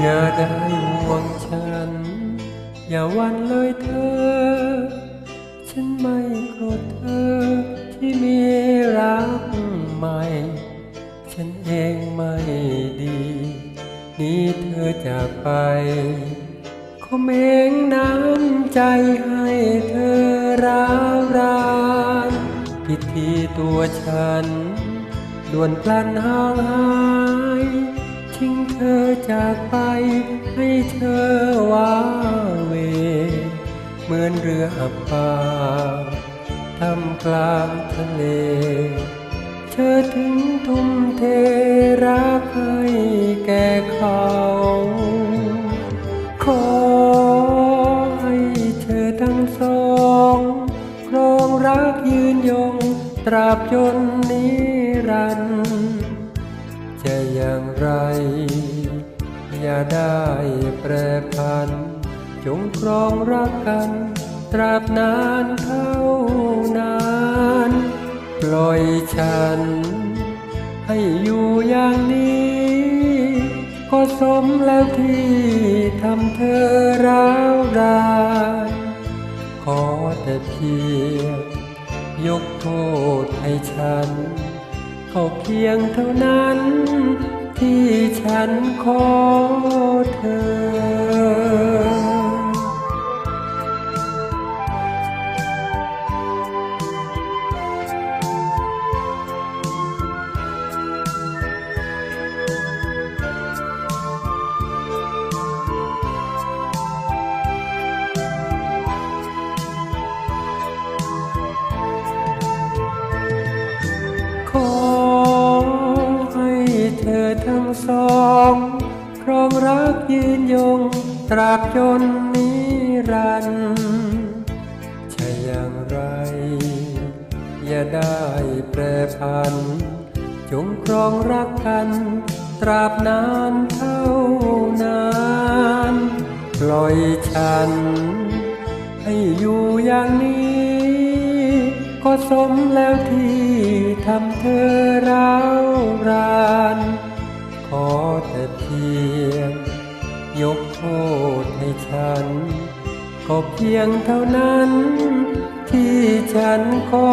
อย่าได้ห่วงฉัน อย่าวันเลยเธอ ฉันไม่โกรธเธอที่มีรักใหม่ ฉันเองไม่ดี นี่เธอจากไปขอเมงน้ำใจให้เธอร้าวรานพิธีตัวฉันด่วนพลันห่างหายทิ้งเธอจากไป เธอว้าเว เหมือนเรืออับปางทำกลางทะเล เธอถึงทุ่มเทรักให้แก่เขา ขอให้เธอทั้งสองครองรักยืนยงตราบจนนิรันดร์จะอย่างไร อย่าได้แปรพัน จงครองรักกัน ตราบนานเท่านานปล่อยฉัน ให้อยู่อย่างนี้ ก็สมแล้วที่ทำเธอร้าวรานขอแต่เพียงยกโทษให้ฉัน ก็เพียงเท่านั้น ที่ฉันขอเธอ สองครองรักยืนยง ตราบจนนิรันดร์ใช่อย่างไร อย่าได้แปรพัน จงครองรักกัน ตราบนานเท่านานปล่อยฉัน ให้อยู่อย่างนี้ ก็สมแล้วที่ทำเธอร้าวราน กโทษให้ฉัน ก็เพียงเท่านั้นที่ฉันขอ